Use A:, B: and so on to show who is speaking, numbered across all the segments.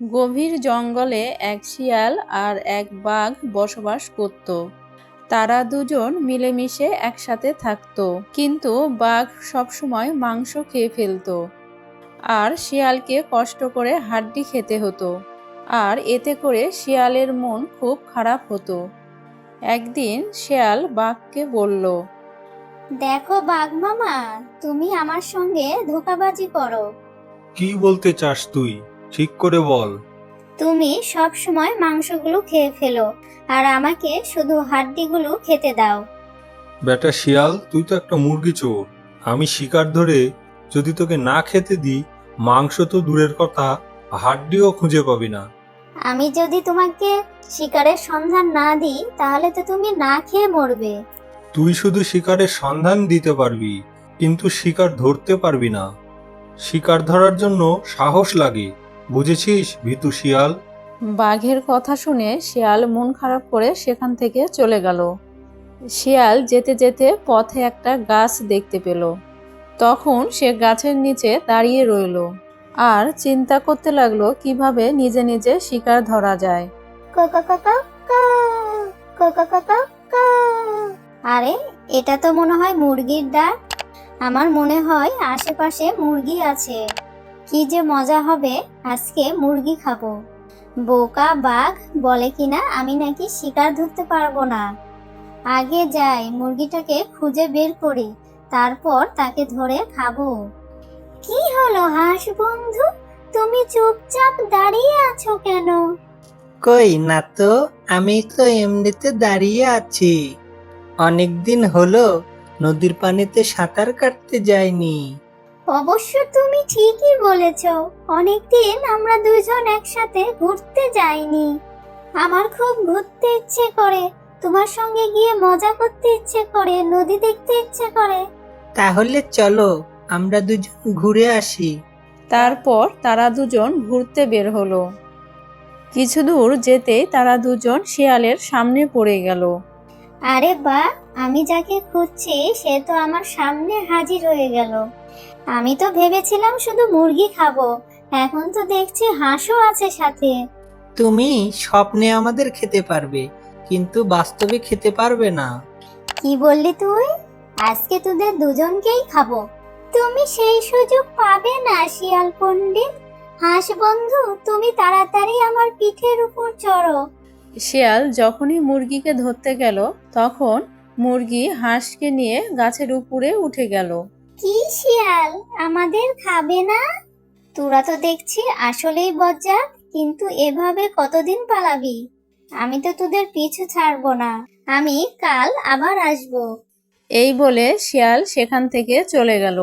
A: গভীর জঙ্গলে এক শিয়াল আর এক বাঘ বসবাস করত। তারা দুজন মিলেমিশে একসাথে থাকতো কিন্তু বাঘ সবসময় মাংস খেয়ে ফেলতো আর শিয়ালকে কষ্ট করে হাড্ডি খেতে হতো আর এতে করে শিয়ালের মন খুব খারাপ হতো। একদিন শিয়াল বাঘকে বলল
B: দেখো বাঘ মামা তুমি আমার সঙ্গে ধোকাবাজি করো।
C: কি বলতে চাস তুই? ঠিক করে বল।
B: তুমি সব সময় মাংসগুলো খেয়ে ফেলো আর আমাকে শুধু হাড্ডিগুলো খেতে দাও।
C: বেটা শিয়াল তুই তো একটা মুরগি চোর। আমি শিকার ধরে যদি তোকে না খেতে দিই মাংস তো দূরের কথা হাড্ডিও খুঁজে পাবি না।
B: আমি যদি তোমাকে শিকারের সন্ধান না দিই তাহলে তো তুমি না খেয়ে মরবে।
C: তুই শুধু শিকারের সন্ধান দিতে পারবি কিন্তু শিকার ধরতে পারবি না। শিকার ধরার জন্য সাহস লাগে। বুঝেছিস ভিতু শিয়াল?
A: বাঘের কথা শুনে শিয়াল মন খারাপ করে সেখান থেকে চলে গেল। শিয়াল যেতে যেতে পথে একটা গাছ দেখতে পেল। তখন সে গাছের নিচে দাঁড়িয়ে রইল আর চিন্তা করতে লাগল কীভাবে নিজে নিজে শিকার ধরা যায়।
B: আরে এটা তো মনে হয় মুরগির ডাক। আমার মনে হয় আশেপাশে মুরগি আছে। কি যে মজা হবে, আজকে মুরগি খাব। বোকা বাঘ বলে কিনা আমি নাকি শিকার ধরতে পারব না। আগে যাই, মুরগিটাকে খুঁজে বের করি, তারপর তাকে ধরে খাব। কি হলো হাঁস বন্ধু? তুমি চুপচাপ দাঁড়িয়ে আছো কেন?
D: কই না তো, আমি তো এমনিতে দাঁড়িয়ে আছি। অনেক দিন হলো, নদীর পানিতে সাঁতার কাটতে যাইনি।
B: অবশ্য তুমি ঠিকই বলেছ অনেকদিন আমরা দুজন একসাথে ঘুরতে যাইনি। আমার খুব ঘুরতে ইচ্ছে করে তোমার সঙ্গে গিয়ে মজা করতে ইচ্ছে করে নদী দেখতে ইচ্ছে করে।
D: তাহলে চলো আমরা দুজন ঘুরে আসি।
A: তারপর তারা দুজন ঘুরতে বের হলো। কিছু দূর যেতে তারা দুজন শিয়ালের সামনে পড়ে গেল।
B: আরে বা আমি যাকে খুঁজছি সে তো আমার সামনে হাজির হয়ে গেল। আমি তো ভেবেছিলাম শুধু মুরগি খাব। এখন তো দেখছি হাঁসও আছে সাথে।
D: তুমি স্বপ্নে আমাদের খেতে পারবে কিন্তু বাস্তবে খেতে পারবে না।
B: কি বললি তুই? আজকে তোদের দুজনকেই খাব। তুমি সেই সুযোগ পাবে না শিয়াল পণ্ডিত। হাঁস বন্ধু তুমি তাড়াতাড়ি আমার পিঠের উপর চড়ো।
A: শিয়াল যখনই মুরগিকে ধরতে গেল তখন মুরগি হাঁসকে নিয়ে গাছের উপরে উঠে গেল।
B: কি শিয়াল? আমাদের খাবে না? তোরা তো দেখছি আসলেই বজ্জাত কিন্তু এভাবে কতদিন পালাবি? আমি তো তোদের পিছু ছাড়বো না। আমি কাল আবার আসব।
A: এই বলে শিয়াল সেখান থেকে চলে গেল।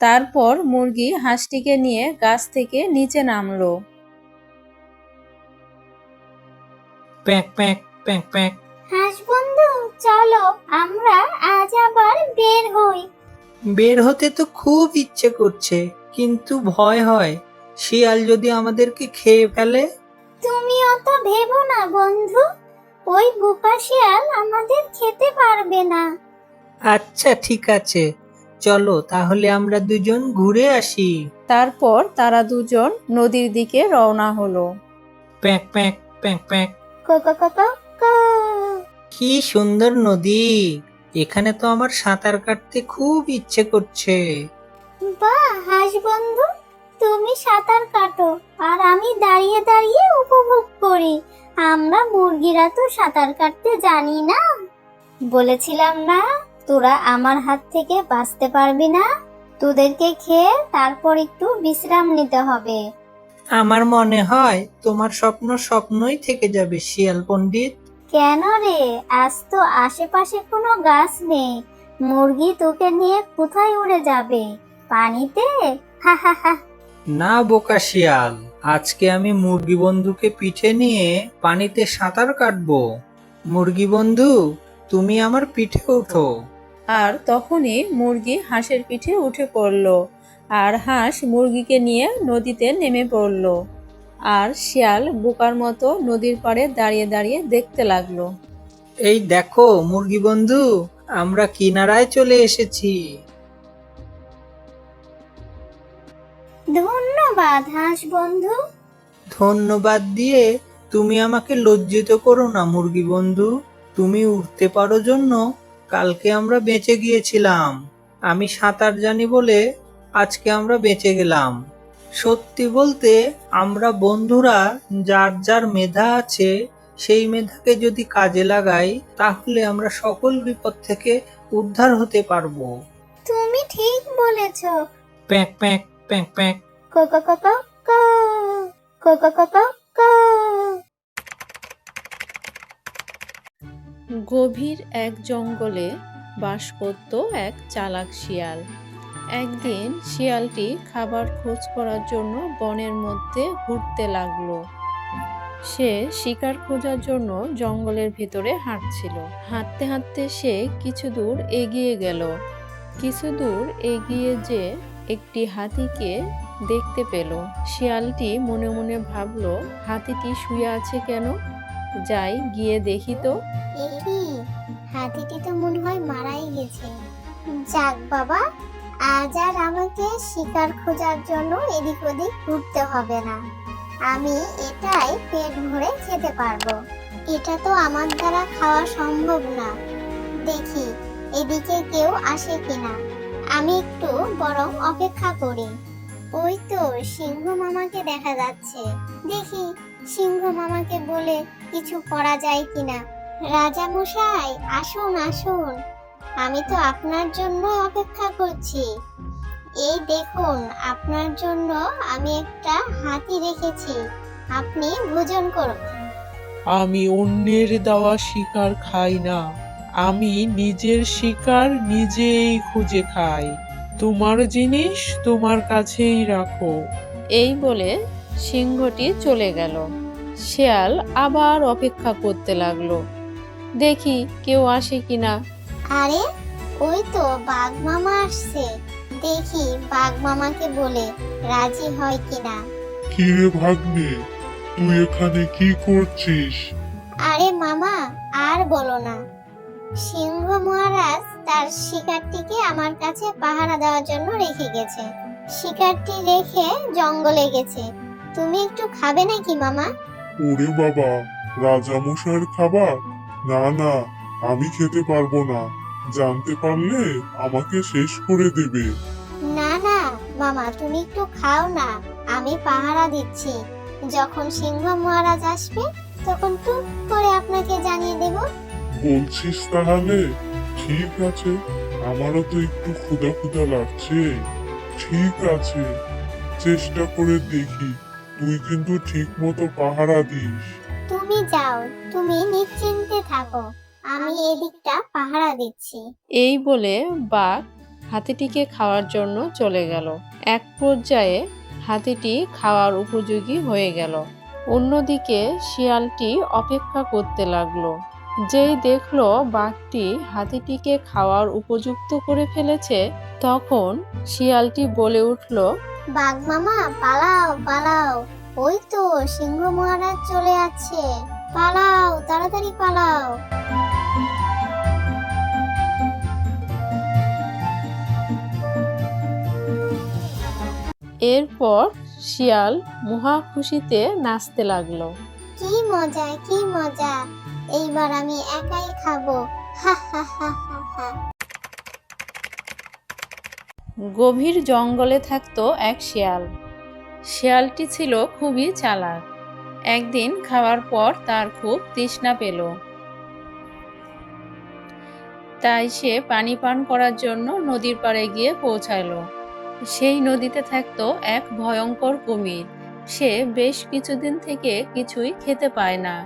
A: তারপর মুরগি হাঁসটিকে নিয়ে গাছ থেকে নিচে নামলো।
D: প্যাঁক প্যাঁক প্যাঁক প্যাঁক।
B: হাঁস বন্ধু চলো আমরা আজ আবার বের হই।
D: বের হতে তো খুব ইচ্ছে করছে কিন্তু ভয় হয়। শিয়াল যদি আমাদেরকে খেয়ে ফেলে?
B: তুমি অত ভেবো না বন্ধু। ওই বোকা শিয়াল আমাদের খেতে পারবে না।
D: আচ্ছা ঠিক আছে। চলো তাহলে আমরা দুজন ঘুরে আসি।
A: তারপর তারা দুজন নদীর দিকে রওনা হলো।
D: প্যাঁক প্যাঁক প্যাঁক প্যাঁক।
B: কোকো কোকো কো।
D: কি সুন্দর নদী। এখানে তো আমার সাঁতার কাটতে খুব ইচ্ছে করছে।
B: বাহ হাঁস বন্ধু তুমি সাঁতার কাটো আর আমি দাঁড়িয়ে দাঁড়িয়ে উপভোগ করি। আমরা মুরগিরা তো সাঁতার কাটতে জানি না। বলেছিলাম না তোরা আমার হাত থেকে বাঁচতে পারবি না। তোদেরকে খেয়ে তারপর একটু বিশ্রাম নিতে হবে।
D: আমার মনে হয় তোমার স্বপ্ন স্বপ্নই থেকে যাবে শিয়াল পণ্ডিত।
B: কেন রে? আজ তো আশেপাশে কোনো গাছ নেই। মুরগি তোকে নিয়ে কোথায় উড়ে যাবে? পানিতে? হা হা হা।
D: না বোকা শিয়াল আজকে আমি মুরগি বন্ধুকে পিঠে নিয়ে পানিতে সাঁতার কাটবো। মুরগি বন্ধু তুমি আমার পিঠে ওঠো।
A: আর তখনই মুরগি হাঁসের পিঠে উঠে পড়ল। আর হাঁস মুরগিকে নিয়ে নদীতে নেমে পড়ল। আর শিয়াল বোকার মতো নদীর পাড়ে দাঁড়িয়ে দাঁড়িয়ে দেখতে লাগল।
D: এই দেখো মুরগি বন্ধু আমরা কিনারায় চলে এসেছি।
B: ধন্যবাদ হাঁস বন্ধু।
D: ধন্যবাদ দিয়ে তুমি আমাকে লজ্জিত করো না মুরগি বন্ধু। তুমি উঠতে পারো জন্য কালকে আমরা বেঁচে গিয়েছিলাম। আমি সাঁতার জানি বলে আজকে আমরা বেঁচে গেলাম। সত্যি বলতে আমরা বন্ধুরা যার যার মেধা আছে সেই মেধাকে যদি কাজে লাগাই তাহলে আমরা সকল বিপদ থেকে উদ্ধার হতে পারব।
E: তুমি ঠিক বলেছ।
D: প্যাঁক প্যাঁক প্যাঁক প্যাঁক।
E: কোকো কোকো কো কোকো কোকো কো।
A: গভীর এক জঙ্গলে বাস করত এক চালাক শিয়াল। একদিন শিয়ালটি খাবার খোঁজ করার জন্য বনের মধ্যে ঘুরতে লাগল। সে শিকার খোঁজার জন্য জঙ্গলের ভেতরে হাঁটছিল। হাঁটতে হাঁটতে সে কিছু দূর এগিয়ে গেল। কিছু দূর এগিয়ে যে একটি হাতিকে দেখতে পেল। শিয়ালটি মনে মনে ভাবলো, হাতিটি শুয়ে আছে কেন? যাই গিয়ে দেখি তো।
E: হাতিটি তো মনে হয় মারাই গেছে। যাক বাবা আজ আর আমাকে শিকার খোঁজার জন্য এদিক ওদিক ঘুরতে হবে না। আমি এটাই পেট ভরে খেতে পারব। এটা তো আমার দ্বারা খাওয়া সম্ভব না। দেখি, এদিকে কেউ আসে কিনা। আমি একটু বরং অপেক্ষা করি। ওই তো সিংহ মামাকে দেখা যাচ্ছে। দেখি, সিংহ মামাকে বলে কিছু করা যায় কিনা। রাজা মশাই আসুন আসুন। আমি তো আপনার জন্য অপেক্ষা করছি। এই দেখুন আপনার জন্য আমি একটা হাতি রেখেছি। আপনি ভোজন করুন।
F: আমি অন্যের দেওয়া শিকার খাই না। আমি নিজের শিকার নিজেই খুঁজে খাই। তোমার জিনিস তোমার কাছেই রাখো।
A: এই বলে সিংহটি চলে গেল। শেয়াল আবার অপেক্ষা করতে লাগল। দেখি কেউ আসে কিনা।
E: আরে ওই তো বাঘ মামা আসছে। দেখি বাঘ মামাকে বলে রাজি হয় কিনা।
G: কি রে ভাগ্নে তুই এখানে কি করছিস?
E: আরে মামা আর বলো না। সিংহ মহারাজ তার শিকারটিকে আমার কাছে পাহারা দেওয়ার জন্য রেখে গেছে। শিকারটি রেখে জঙ্গলে গেছে। তুমি একটু খাবে নাকি মামা?
G: ওরে বাবা রাজামশাইয়ের খাবার? না না আমি খেতে পারব না। জানতে পারলে আমাকে শেষ করে দেবে।
E: না না মামা তুমি একটু খাও না। আমি পাহারা দিচ্ছি। যখন সিংহ মহারাজ আসবে তখন টুক করে আপনাকে জানিয়ে দেব।
G: বলছিস তাহলে? ঠিক আছে আমারও তো একটু ক্ষুধা ক্ষুধা লাগছে। ঠিক আছে চেষ্টা করে দেখি। তুই কিন্তু ঠিক মতো পাহারা দিস।
E: তুমি যাও তুমি নিশ্চিন্তে থাকো। আমি এদিকটা পাহারা দিচ্ছি।
A: এই বলে বাঘ হাতিটিকে খাওয়ার জন্য চলে গেল। এক পর্যায়ে হাতিটি খাওয়ার উপযোগী হয়ে গেল। অন্যদিকে শিয়ালটি অপেক্ষা করতে লাগল। যেই দেখল বাঘটি হাতিটিকে খাওয়ার উপযুক্ত করে ফেলেছে তখন শিয়ালটি বলে উঠল
E: বাঘ মামা পালাও পালাও। ওই তো সিংহ মহারাজ চলে যাচ্ছে পালাও তাড়াতাড়ি পালাও।
A: এরপর শিয়াল মহা খুশিতে নাচতে লাগল।
E: কি মজা কি মজা। এইবার আমি একাই খাব। হা হা হা হা হা।
A: গভীর জঙ্গলে থাকতো এক শিয়াল। শিয়ালটি ছিল খুবই চালাক। একদিন খাওয়ার পর তার খুব তৃষ্ণা পেল। তাই সে পানি পান করার জন্য নদীর পাড়ে গিয়ে পৌঁছালো। সেই নদীতে থাকতো এক ভয়ঙ্কর কুমির। সে বেশ কিছুদিন থেকে কিছুই খেতে পায় না।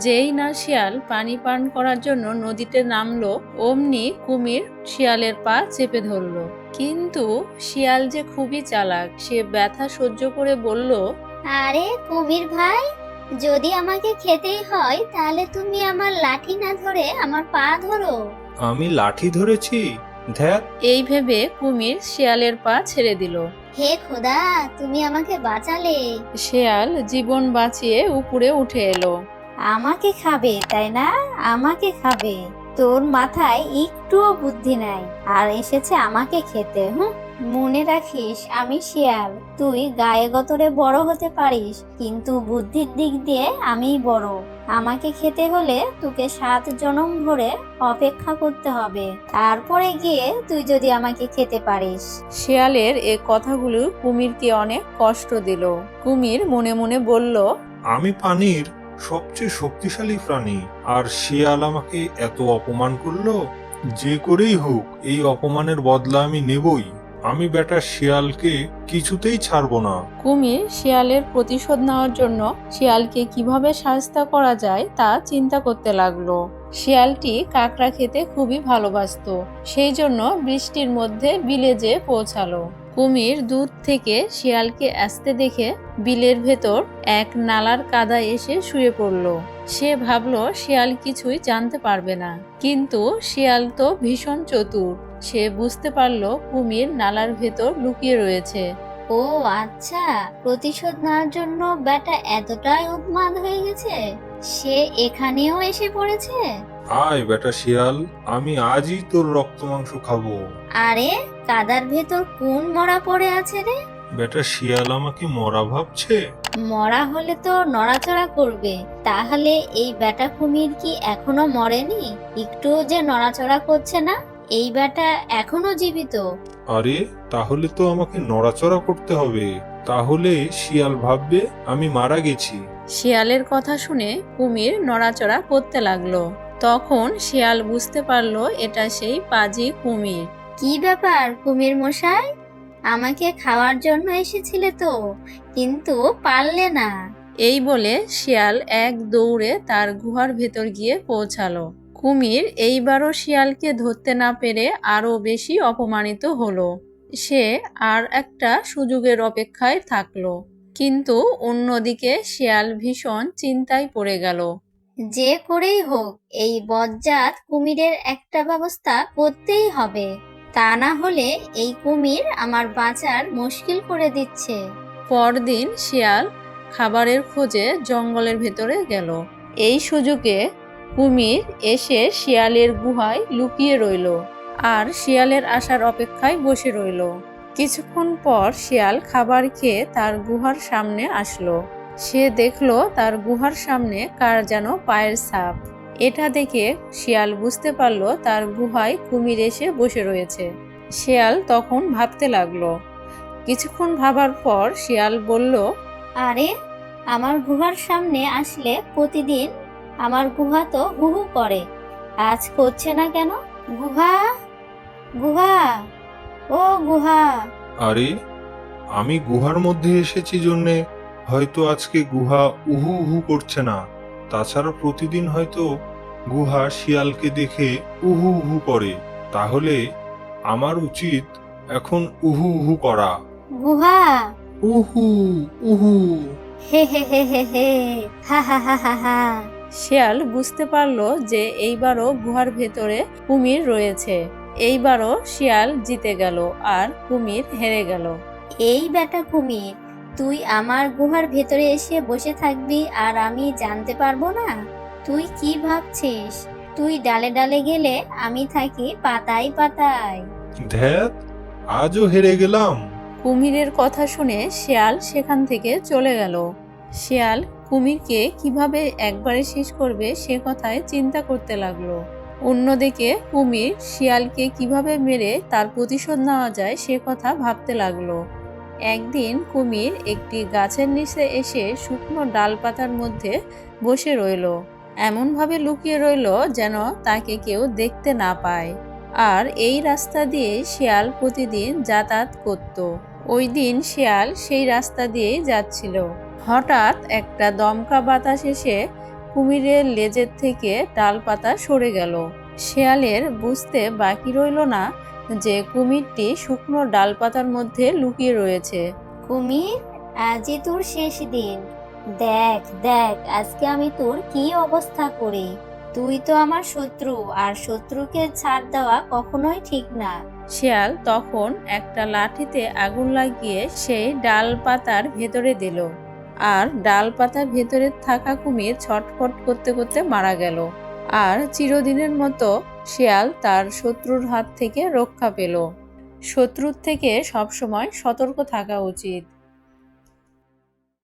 A: যেই না শিয়াল পানি পান করার জন্য নদীতে নামলো অমনি কুমির শিয়ালের পা চেপে ধরলো। কিন্তু শিয়াল যে খুবই চালাক সে ব্যথা সহ্য করে বলল
E: আরে কুমির ভাই যদি আমাকে খেতেই হয় তাহলে তুমি আমার লাঠি না ধরে আমার পা ধরো।
C: আমি লাঠি ধরেছি? ধ্যাত।
A: এই ভেবে কুমির শিয়ালের পা ছেড়ে দিল।
E: হে খোদা তুমি আমাকে বাঁচালে।
A: শিয়াল জীবন বাঁচিয়ে উপরে উঠে এলো।
E: আমাকে খাবে তাই না? আমাকে খাবে। তোর মাথায় একটুও বুদ্ধি নাই আর এসেছে আমাকে খেতে হুঁ
B: মনে রাখিস আমি শিয়াল। তুই গায়ে গতরে বড় হতে পারিস কিন্তু বুদ্ধির দিক দিয়ে আমিই বড়। আমাকে খেতে হলে তোকে সাত জনম ভরে অপেক্ষা করতে হবে। তারপরে গিয়ে তুই যদি আমাকে খেতে পারিস।
A: শিয়ালের এ কথাগুলো কুমিরকে অনেক কষ্ট দিল। কুমির মনে মনে বলল
C: আমি পানির সবচেয়ে শক্তিশালী প্রাণী আর শিয়াল আমাকে এত অপমান করল? যে করেই হোক এই অপমানের বদলা আমি নেবই। আমি বেটা শিয়ালকে কিছুতেই ছাড়বো না।
A: কুমির শিয়ালের প্রতিশোধ নেওয়ার জন্য শিয়ালকে কীভাবে সাহায্য করা যায় তা চিন্তা করতে লাগল। শিয়ালটি কাঁকড়া খেতে খুবই ভালোবাসতো, সেই জন্য বৃষ্টির মধ্যে বিলে যে পৌঁছালো। কুমির দূর থেকে শিয়ালকে আসতে দেখে বিলের ভেতর এক নালার কাদা এসে শুয়ে পড়ল। সে ভাবল, শিয়াল কিছুই জানতে পারবে না। কিন্তু শিয়াল তো ভীষণ চতুর। সে বুঝতে পারল কুমির নালার ভেতর লুকিয়ে রয়েছে।
B: ও আচ্ছা প্রতিশোধ নেওয়ার জন্য ব্যাটা এতটাই উন্মাদ হয়ে গেছে? সে এখানেও এসে পড়েছে?
C: আয় বেটা শিয়াল আমি আজই তোর রক্ত মাংস খাব।
B: আরে কাদার ভেতর কোন মরা পড়ে আছে রে?
C: বেটা শিয়াল আমাকে মরা ভাবছে?
B: মরা হলে তো নড়াচড়া করবে। তাহলে এই ব্যাটা কুমির কি এখনও মরেনি? একটুও যে নড়াচড়া করছে না? এই ব্যাটা এখনও জীবিত।
C: আরে তাহলে তো আমাকে নড়াচড়া করতে হবে। তাহলে শিয়াল ভাববে আমি মারা গেছি।
A: শিয়ালের কথা শুনে কুমির নড়াচড়া করতে লাগল। তখন শিয়াল বুঝতে পারল এটা সেই পাজি কুমির।
B: কি ব্যাপার কুমির মশাই? আমাকে খাওয়ার জন্য এসেছিলে তো কিন্তু পারলে না।
A: এই বলে শিয়াল এক দৌড়ে তার গুহার ভেতর গিয়ে পৌঁছালো। কুমির এইবারও শিয়ালকে ধরতে না পেরে আরও বেশি অপমানিত হলো। সে আর একটা সুযোগের অপেক্ষায় থাকল। কিন্তু অন্যদিকে শিয়াল ভীষণ চিন্তায় পড়ে গেল।
B: যে করেই হোক এই বজ্জাত কুমিরের একটা ব্যবস্থা করতেই হবে। তা না হলে এই কুমির আমার বাঁচার মুশকিল করে দিচ্ছে।
A: পরদিন শিয়াল খাবারের খোঁজে জঙ্গলের ভেতরে গেল। এই সুযোগে কুমির এসে শিয়ালের গুহায় লুকিয়ে রইল আর শিয়ালের আসার অপেক্ষায় বসে রইল। কিছুক্ষণ পর শিয়াল খাবার খেয়ে তার গুহার সামনে আসলো। সে দেখল তার গুহার সামনে কার যেন পায়ের ছাপ। এটা দেখে শিয়াল বুঝতে পারল তার গুহায় কুমির এসে বসে রয়েছে। শিয়াল তখন ভাবতে লাগল। কিছুক্ষণ ভাবার পর শিয়াল বলল,
B: আরে, আমার গুহার সামনে আসলে প্রতিদিন আমার গুহা তো হুহু করে। আজ করছে না কেন? গুহা? গুহা? ও গুহা।
C: আরে আমি গুহার মধ্যে এসেছি জন্যে। হয়তো আজকে গুহা উহু উহু করছে না। তাছাড়া প্রতিদিন হয়তো গুহা শিয়ালকে দেখে উহু উহু করে। তাহলে আমার উচিত এখন উহু উহু করা।
B: গুহা?
C: উহু উহু।
B: হে হে হে হে হে। হা হা হা হা হা।
A: শিয়াল বুঝতে পারল যে এইবারও গুহার ভেতরে কুমির রয়েছে। এইবারও শিয়াল জিতে গেল আর কুমির হেরে গেল।
B: এই বেটা কুমির তুই আমার গুহার ভেতরে এসে বসে থাকবি আর আমি জানতে পারব না? তুই কি ভাবছিস? তুই ডালে ডালে গেলে আমি থাকি পাতায় পাতায়।
C: ধ্যাত আজও হেরে গেলাম।
A: কুমিরের কথা শুনে শিয়াল সেখান থেকে চলে গেল। শিয়াল কুমিরকে কীভাবে একবারে শেষ করবে সে কথায় চিন্তা করতে লাগল। অন্যদিকে কুমির শিয়ালকে কীভাবে মেরে তার প্রতিশোধ নেওয়া যায় সে কথা ভাবতে লাগল। একদিন কুমির একটি গাছের নিচে এসে শুকনো ডালপাতার মধ্যে বসে রইল। এমনভাবে লুকিয়ে রইল যেন তাকে কেউ দেখতে না পায়। আর এই রাস্তা দিয়ে শিয়াল প্রতিদিন যাতায়াত করত। ওই দিন শিয়াল সেই রাস্তা দিয়েই যাচ্ছিল। হঠাৎ একটা দমকা বাতাস এসে কুমিরের লেজের থেকে ডালপাতা সরে গেল। শেয়ালের বুঝতে বাকি রইল না যে কুমিরটি শুকনো ডালপাতার মধ্যে লুকিয়ে রয়েছে।
B: কুমির আজই তোর শেষ দিন। দেখ দেখ আজকে আমি তোর কি অবস্থা করি? তুই তো আমার শত্রু আর শত্রুকে ছাড় দেওয়া কখনোই ঠিক না।
A: শিয়াল তখন একটা লাঠিতে আগুন লাগিয়ে সেই ডাল পাতার ভেতরে দিল। আর ডাল পাতার ভেতরে থাকা কুমির ছটফট করতে করতে মারা গেল। আর চিরদিনের মতো শেয়াল তার শত্রুর হাত থেকে রক্ষা পেল। শত্রুর থেকে সবসময় সতর্ক থাকা উচিত।